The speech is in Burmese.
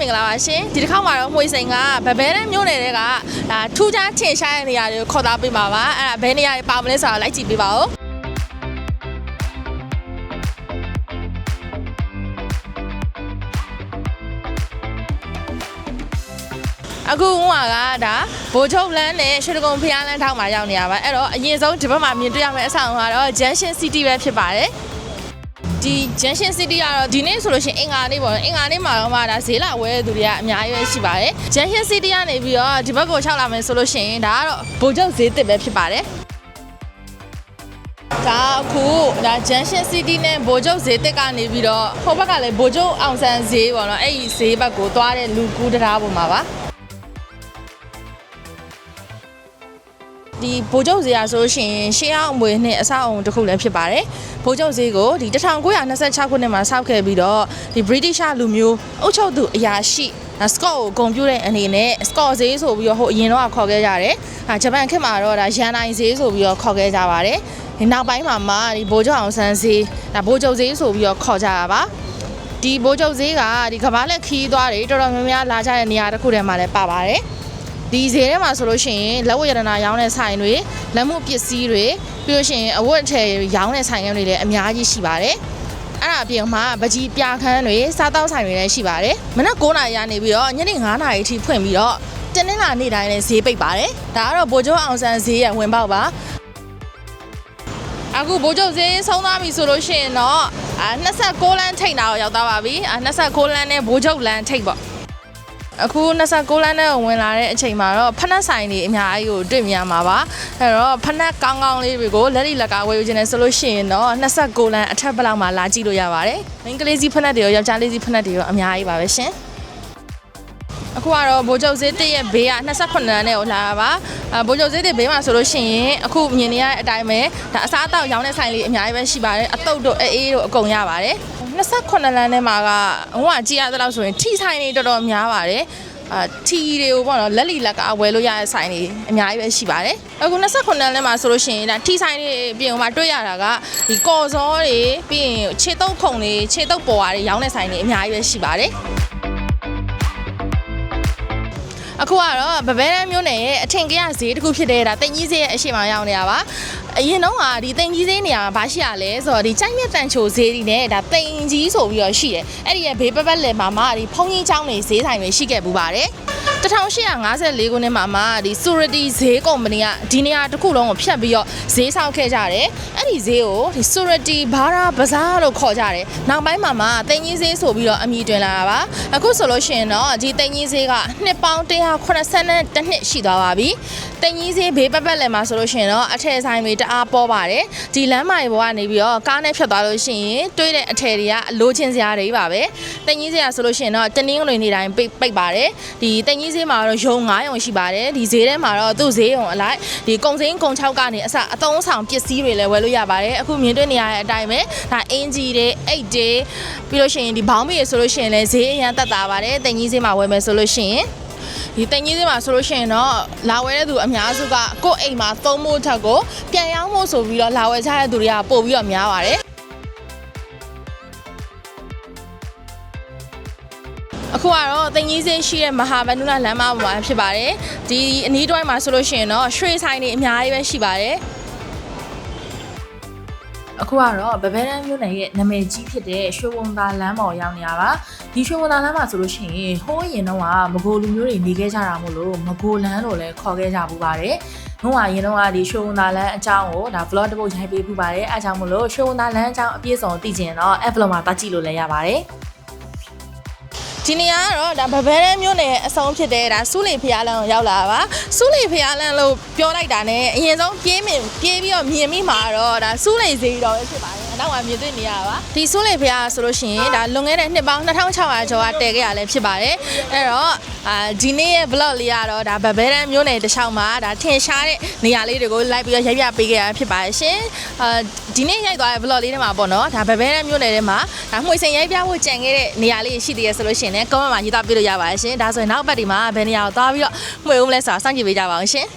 မင်္ဂလာပါရှင်ဒီတစ်ခေါက်မှာတော့မှွေစိန်ကဗဘဲတဲ့မြို့နယ်တွေကဒါထူးခြားထင်ရှားတဲ့နေရာတွေကိုခေါ်သားပေးပါပါအဲ့ဒါဘယ်နေရာတွေပါမလဲဆိုတော့လိုက်ကြည့်ပေးပါဦးအခုကဒါဘိုးချုပ်လန်းနဲ့ရွှေတကုံဖျားလန်းထောက်မှာရောက်နေရပါအဲ့တော့အရင်ဆုံးဒီဘက်မှာမြင်တွေ့ရမယ့်အဆောင်ကတော့ Junction City ပဲဖြစ်ပါတယ် ဒီ Junction City ကတော့ဒီနေ့ဆိုလို့ရှိရင်အင်္ဂါနေ့ပေါ့နော်အင်္ဂါနေ့မှာတော့မှဒါဈေးလာဝဲသူတွေကအများကြီးပဲရှိပါတယ် Junction City ကနေပြီးတော့ဒီဘက်ကိုလျှောက်လာမယ်ဆိုလို့ရှိရင်ဒါကတော့ဘိုးချုပ်ဈေးတစ်ပဲဖြစ်ပါတယ်ဒါအခုဒါ Junction City နဲ့ဘိုးချုပ်ဈေးတစ်ကနေပြီးတော့ဟိုဘက်ကလည်းဘိုးချုပ်အောင်ဆန်းဈေးပေါ့နော်အဲ့ဒီဈေးဘက်ကိုသွားတဲ့လူကူးတရားပေါ်မှာပါ ဒီဘိုးချုပ်ဈေးရဆိုလို့ရှိရင်ရှေးအောင်အမွေနဲ့အဆောက်အုံတစ်ခုလည်းဖြစ်ပါတယ်ဘိုးချုပ်ဈေးကိုဒီ1926ခုနှစ်မှာစောက်ခဲ့ပြီးတော့ဒီ British လူမျိုးအုပ်ချုပ်သူအရာရှိစကော့ကိုဂုံပြူတဲ့အနေနဲ့စကော့ဈေးဆိုပြီးတော့ဟိုအရင်တော့ခေါ်ခဲ့ကြတယ်။အာဂျပန်ခေတ်မှာတော့ဒါရန်နိုင်ဈေးဆိုပြီးတော့ခေါ်ခဲ့ကြပါတယ်။ဒီနောက်ပိုင်းမှာမှဒီဘိုးချုပ်အောင်ဆန်းဈေးဒါဘိုးချုပ်ဈေးဆိုပြီးတော့ခေါ်ကြတာပါ။ဒီဘိုးချုပ်ဈေးကဒီကမ္ဘာလက်ခီးသွားတွေတော်တော်များများလာကြတဲ့နေရာတစ်ခုထဲမှာလည်းပါပါတယ်။ ဒီဈေးထဲမှာဆိုလို့ရှိရင်လက်ဝတ်ရတနာရောင်းတဲ့ဆိုင်တွေလက်မှုပစ္စည်းတွေပြီးလို့ရှိရင်အဝတ်အထည်ရောင်းတဲ့ဆိုင်တွေလည်းအများကြီးရှိပါတယ်။အဲ့ဒါအပြင်မှာပကြီးပြခန်းတွေစားတောက်ဆိုင်တွေလည်းရှိပါတယ်။မနက်9:00နာရီကနေပြီးတော့ညနေ9:00နာရီအထိဖွင့်ပြီးတော့တနင်္လာနေ့တိုင်းလည်းဈေးပိတ်ပါတယ်။ဒါကတော့ဗိုလ်ချုပ်အောင်ဆန်းဈေးရဝင်ပေါက်ပါ။အခုဗိုလ်ချုပ်ဈေးဆုံးသွားပြီဆိုလို့ရှိရင်တော့အာ26လမ်းထိတ်တာကိုရောက်သွားပါပြီ။အာ26လမ်းနဲ့ဗိုလ်ချုပ်လမ်းထိတ်ပေါ့။ အခု29လမ်းနဲ့ဝင်လာတဲ့အချိန်မှာတော့ဖနက်ဆိုင်တွေအများကြီးကိုတွေ့မြင်ရမှာပါအဲ့တော့ဖနက်ကောင်းကောင်းလေးတွေကိုလက်လီလက်ကဝယ်ယူခြင်းနဲ့ဆိုလို့ရှိရင်တော့29လမ်းအထက်ဘလောက်မှာလာကြည့်လို့ရပါတယ်မိန်းကလေးစီဖနက်တွေရောယောက်ျားလေးစီဖနက်တွေရောအများကြီးပါပဲရှင် အခုကတော့ဘိုးချုပ်ဈေးတစ်ရဲ့ဘေးက28လမ်းနဲ့ကိုလာတာပါအဲဘိုးချုပ်ဈေးတစ်ဘေးမှာဆိုလို့ရှိရင်အခုမြင်နေရတဲ့အတိုင်းပဲဒါအစားအသောက်ရောင်းတဲ့ဆိုင်လေးအများကြီးပဲရှိပါတယ်အတုပ်တို့အေးအေးတို့အကုန်ရပါတယ်28လမ်းထဲမှာကဟိုကကြည့်ရသလောက်ဆိုရင်ထိဆိုင်တွေတော်တော်များပါတယ်အာထီတွေကိုပေါ့နော်လက်လီလက်ကဝယ်လို့ရတဲ့ဆိုင်တွေအများကြီးပဲရှိပါတယ်အခု28လမ်းထဲမှာဆိုလို့ရှိရင်ဒါထီဆိုင်တွေပြင်မှာတွေ့ရတာကဒီကော်စောတွေပြီးရင်ခြေတုပ်ခုံတွေခြေတုပ်ပေါ်အားတွေရောင်းတဲ့ဆိုင်တွေအများကြီးပဲရှိပါတယ် အခုကတော့ဗဘဲတန်းမျိုးနယ်ရဲ့အထင်ကရဈေးတစ်ခုဖြစ်တဲ့ဒါတင်ကြီးဈေးရဲ့အရှိမရောက်နေတာပါအရင်တော့ကဒီတင်ကြီးဈေးနေရာမှာဘာရှိရလဲဆိုတော့ဒီကြိုက်မြက်တန်ချိုဈေးတွေနဲ့ဒါတင်ကြီးဆိုပြီးတော့ရှိတယ်အဲ့ဒီရဲ့ဘေးပပတ်လယ်မှာမှဒီဖုံကြီးချောင်းတွေဈေးဆိုင်တွေရှိခဲ့ပူပါတယ် 1854ခုနှစ်မှာမှဒီ Surety ဈေးကုမ္ပဏီကဒီနေရာတစ်ခုလုံးကိုဖြတ်ပြီးတော့ဈေးဆောက်ခဲ့ကြတယ်အဲ့ဒီဈေးကိုဒီ Surety Bara Bazaar လို့ခေါ်ကြတယ်နောက်ပိုင်းမှာမှတင်ကြီးဈေးဆိုပြီးတော့အမည်တွင်လာတာပါအခုဆိုလို့ရှိရင်တော့ဒီတင်ကြီးဈေးကနှစ်ပေါင်း180တနှစ်ရှိသွားပါပြီတင်ကြီးဈေးဘေးပတ်ပတ်လည်မှာဆိုလို့ရှိရင်တော့အထည်ဆိုင်တွေတအားပေါ်ပါတယ်ဒီလမ်းမတွေပေါ်ကနေပြီးတော့ကားနဲ့ဖြတ်သွားလို့ရှိရင်တွေးတဲ့အထည်တွေကအလိုချင်စရာတွေပါပဲတင်ကြီးဈေးကဆိုလို့ရှိရင်တော့တနင်္ဂနွေနေ့တိုင်းပိတ်ပိတ်ပါတယ်ဒီတင်ကြီးဈေးမှာတော့ယုံ9ယုံရှိပါတယ်ဒီဈေးထဲမှာတော့သူ့ဈေးယုံအလိုက်ဒီကုံစင်းကုံချောက်ကနေအစအသုံးဆောင်ပစ္စည်းတွေလည်းဝယ်လို့ရပါတယ်အခုမြင်တွေ့နေရတဲ့အတိုင်းပဲဒါအင်ဂျီတွေအိတ်တွေပြီးလို့ရှိရင်ဒီဘောင်းမီတွေဆိုလို့ရှိရင်လည်းဈေးအရန်တက်တာပါတယ်တင်ကြီးဈေးမှာဝယ်မယ်ဆိုလို့ရှိရင် ဒီတင်ကြီးစင်းမှာဆိုလို့ရှိရင်တော့လာဝဲတဲ့သူအများစုကကိုယ့်အိမ်မှာသုံးဖို့ထက်ကိုပြန်ရောင်းဖို့ဆိုပြီးတော့လာဝဲကြတဲ့သူတွေကပို့ပြီးတော့များပါတယ်အခုကတော့တင်ကြီးစင်းရှိတဲ့မဟာဗန္ဓုလလမ်းမပေါ်မှာဖြစ်ပါတယ်ဒီအနီးတွိုင်းမှာဆိုလို့ရှိရင်တော့ရွှေဆိုင်တွေအများကြီးပဲရှိပါတယ် အခုကတော့ဗဘဲတန်းမြို့နယ်ရဲ့နာမည်ကြီးဖြစ်တဲ့ရွှေဝံသာလမ်းပေါ်ရောက်နေရပါဒီရွှေဝံသာလမ်းမှာဆိုလို့ရှိရင်ဟိုးရင်တော့ကမကိုလူမျိုးတွေနေခဲ့ကြတာမို့လို့မကိုလမ်းလို့လည်းခေါ်ခဲ့ကြပူပါတယ်။ဟိုကရင်တော့ကဒီရွှေဝံသာလမ်းအကြောင်းကိုဒါ vlog တစ်ပုဒ်ရိုက်ပေးပူပါတယ်။အဲအကြောင်းမို့လို့ရွှေဝံသာလမ်းအကြောင်းအပြည့်စုံသိချင်တော့ vlog မှာပတ်ကြည့်လို့လည်းရပါတယ်။ ဒီနေရာကတော့ဒါဗဘဲတန်းမြို့နယ်ရဲ့အဆုံးဖြစ်တဲ့ဒါစူးလေဖျားလန်းကိုရောက်လာတာပါစူးလေဖျားလန်းလို့ပြောလိုက်တာ ਨੇ အရင်ဆုံးပြေးမြင်ပြေးပြီးတော့မြင်မိမှာတော့ဒါစူးလေဈေးတော်ပဲဖြစ်ပါတယ်အ နောက်ကမြင်တွေ့နေရတာပါဒီစူးလေဖျားဆိုလို့ရှိရင်ဒါလွန်ခဲ့တဲ့နှစ်ပေါင်း2600ကျော်ကတည်ခဲ့ရလဲဖြစ်ပါတယ်အဲ့တော့အာဒီနေ့ရဲ့ vlog လေးကတော့ဒါဗဘဲတန်းမြို့နယ်တစ်လျှောက်မှာဒါထင်ရှားတဲ့နေရာလေးတွေကိုလိုက်ပြီးတော့ရိုက်ပြပေးခဲ့ရဖြစ်ပါတယ်ရှင်အာဒီနေ့ရိုက်သွားတဲ့ vlog လေးထဲမှာပေါ့နော်ဒါဗဘဲတန်းမြို့နယ်ထဲမှာဒါမှွေစိန်ရိုက်ပြဖို့ကြံခဲ့တဲ့နေရာလေးရှိသေးရဆိုလို့ရှိရင်လည်း comment မှာရေးသားပေးလို့ရပါတယ်ရှင်ဒါဆိုရင်နောက်ပတ်ဒီမှာဘယ်နေရာကိုသွားပြီးတော့မှွေဦးမလဲဆိုတာစောင့်ကြည့်ပေးကြပါအောင်ရှင်